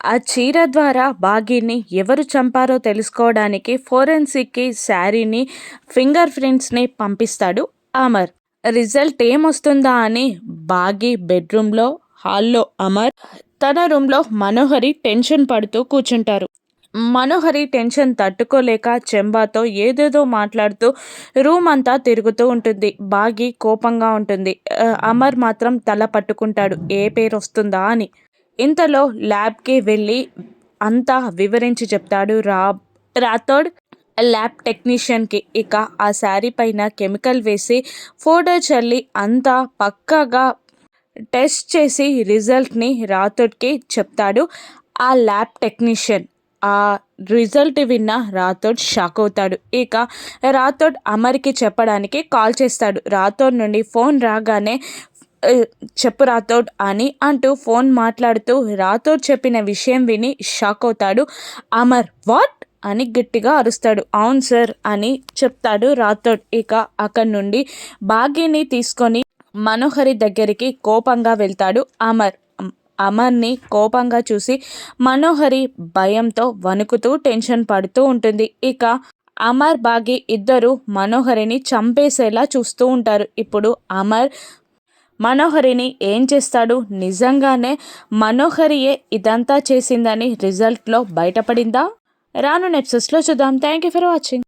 ఆ చీర ద్వారా బాగీని ఎవరు చంపారో తెలుసుకోవడానికి ఫోరెన్సిక్కి శారీని ఫింగర్ ప్రింట్స్ని పంపిస్తాడు అమర్. రిజల్ట్ ఏమొస్తుందా అని బాగి బెడ్రూమ్లో హాల్లో అమర్ తన రూమ్లో మనోహరి టెన్షన్ పడుతూ కూర్చుంటారు. మనోహరి టెన్షన్ తట్టుకోలేక చెంబాతో ఏదేదో మాట్లాడుతూ రూమ్ అంతా తిరుగుతూ ఉంటుంది. బాగి కోపంగా ఉంటుంది. అమర్ మాత్రం తల పట్టుకుంటాడు. ఏ పేరు వస్తుందా అని. ఇంతలో ల్యాబ్కి వెళ్ళి అంతా వివరించి చెప్తాడు రా రాథోడ్. ల్యాబ్ టెక్నీషియన్కి ఇక ఆ శారీ పైన కెమికల్ వేసి ఫోటో చల్లి అంతా పక్కాగా టెస్ట్ చేసి రిజల్ట్ని రాథోడ్కి చెప్తాడు ఆ ల్యాబ్ టెక్నీషియన్. ఆ రిజల్ట్ విన్న రాథోడ్ షాక్ అవుతాడు. ఇక రాథోడ్ అమర్కి చెప్పడానికి కాల్ చేస్తాడు. రాథోడ్ నుండి ఫోన్ రాగానే చెప్పు రాథోడ్ అని అంటూ ఫోన్ మాట్లాడుతూ రాథోడ్ చెప్పిన విషయం విని షాక్ అవుతాడు. అమర్ వాట్? అని గట్టిగా అరుస్తాడు. అవును సార్ అని చెప్తాడు రాథోడ్. ఇక అక్కడి నుండి భాగ్యని తీసుకొని మనోహరి దగ్గరికి కోపంగా వెళ్తాడు. అమర్ అమర్ని కోపంగా చూసి మనోహరి భయంతో వణుకుతూ టెన్షన్ పడుతూ ఉంటుంది. ఇక అమర్ బాగి ఇద్దరు మనోహరిని చంపేసేలా చూస్తూ ఉంటారు. ఇప్పుడు అమర్ మనోహరిని ఏం చేస్తాడు? నిజంగానే మనోహరియే ఇదంతా చేసిందని రిజల్ట్లో బయటపడిందా? రాను నెప్సెస్లో చూద్దాం. Thank you for watching.